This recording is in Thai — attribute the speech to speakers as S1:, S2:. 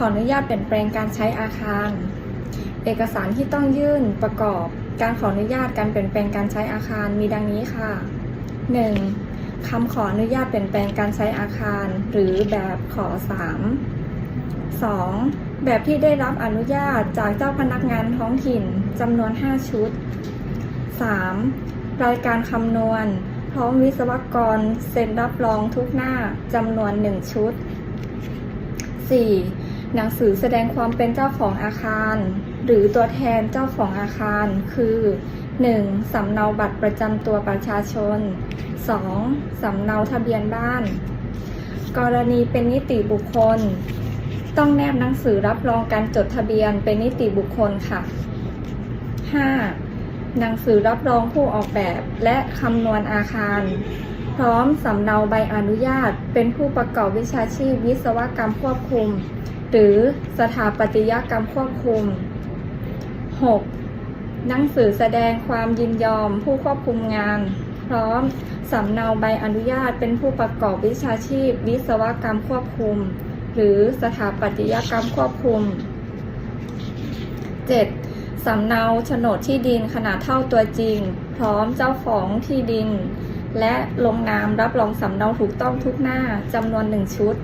S1: ขออนุญาตเปลี่ยนแปลงการใช้อาคาร เอกสารที่ต้องยื่นประกอบ การขออนุญาตการเปลี่ยนแปลงการใช้อาคารมีดังนี้ค่ะ 1. คำขออนุญาตเปลี่ยนแปลงการใช้อาคาร หรือแบบขอ 3 2. แบบที่ได้รับอนุญาตจากเจ้าพนักงานท้องถิ่นจำนวน 5 ชุด 3. รายการคำนวณ พร้อมวิศวกรเซ็นรับรองทุกหน้าจำนวน 1 ชุด 4. หนังสือแสดงความเป็นเจ้าของอาคาร หรือตัวแทนเจ้าของอาคาร คือ 1. สำเนาบัตรประจำตัวประชาชน 2. สำเนาทะเบียนบ้าน กรณีเป็นนิติบุคคล ต้องแนบหนังสือรับรองการจดทะเบียนเป็นนิติบุคคลค่ะ 5. หนังสือรับรองผู้ออกแบบและคำนวณอาคาร พร้อมสำเนาใบอนุญาตเป็นผู้ประกอบวิชาชีพวิศวกรรมควบคุม หรือสถาปัตยกรรมควบคุม 6. หนังสือแสดงความยินยอมผู้ควบคุมงาน พร้อมสำเนาใบอนุญาตเป็นผู้ประกอบวิชาชีพ วิศวกรรมควบคุม หรือสถาปัตยกรรมควบคุม 7. สำเนาโฉนดที่ดินขนาดเท่าตัวจริง พร้อมเจ้าของที่ดิน และลงนามรับรองสำเนาถูกต้องทุกหน้าจำนวนหนึ่งชุด